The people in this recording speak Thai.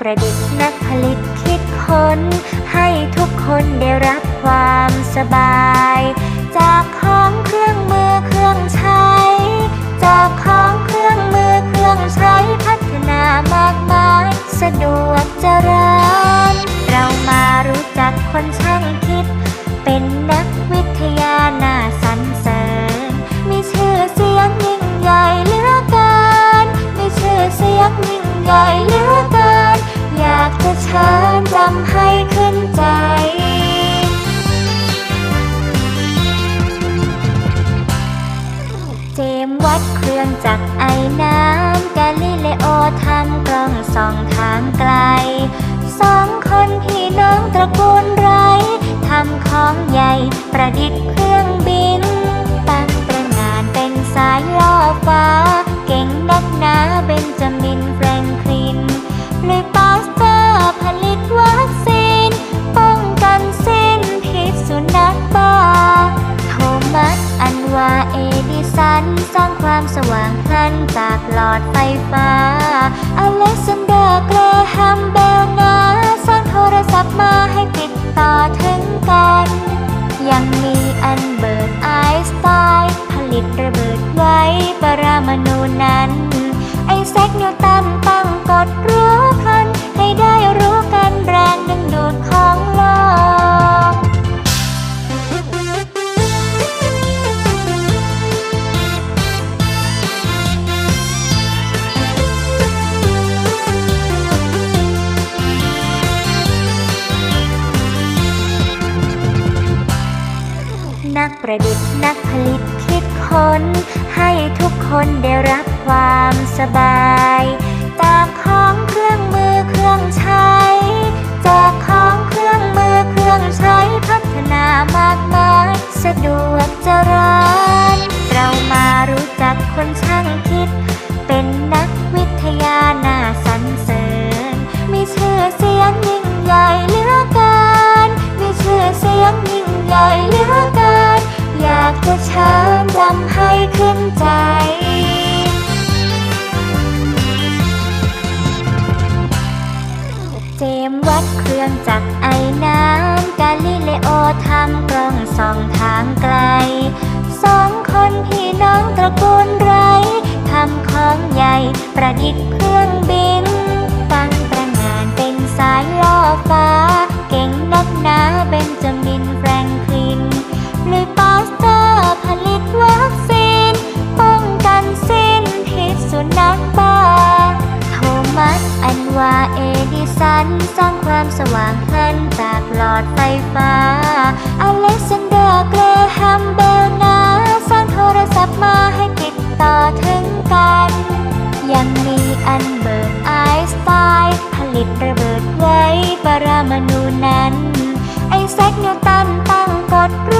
ประดิษฐ์นักผลิตคิดค้น ให้ทุกคนได้รับความสบาย จากของเครื่องมือเครื่องใช้ จากของเครื่องมือเครื่องใช้พัฒนามากมาย สะดวกเจริญ เรามารู้จักคนช่างคิด เป็นนักวิทยาหน้าสรรเสริญ มีชื่อเสียงยิ่งใหญ่เหลือเกินมีชื่อเสียงยิ่งใหญ่ น้องตระกูลไรทำของใหญ่ประดิษฐ์เครื่องบิน ตั้งตระงานเป็นสายล่อฟ้า เก่งนักหนาเบนจามินแฟรงคลินลุยปาสเตอร์ผลิตวัคซีน ป้องกันสิ้นพิษสุนัขบ้าโทมัสอันวาเอดิสัน สร้างความสว่างพลันจากหลอดไฟฟ้า อเล็กซานเดอร์เกรแฮมเบลนา ปรมาณูนั้น ไอแซคนิวตันตั้งกฎรู้พัน ให้ได้รู้กันแรงดึงดูดของ นักประดิษฐ์นักผลิตคิดค้น ให้ทุกคนได้รับความสบาย ตามของเครื่องมือ ทำกล้องส่องทางไกล สองคนพี่น้องตระกูลไรทำของใหญ่ประดิษฐ์เครื่องบิน ความสว่างพลันจากหลอดไฟฟ้า อเล็กซานเดอร์เกรแฮมเบลนาสร้างโทรศัพท์มาให้ติดต่อถึงกัน ยังมีอันเบิร์ตไอน์สไตน์ผลิตระเบิดไว้ปรมาณูนั้น ไอแซคนิวตันตั้งกฎรู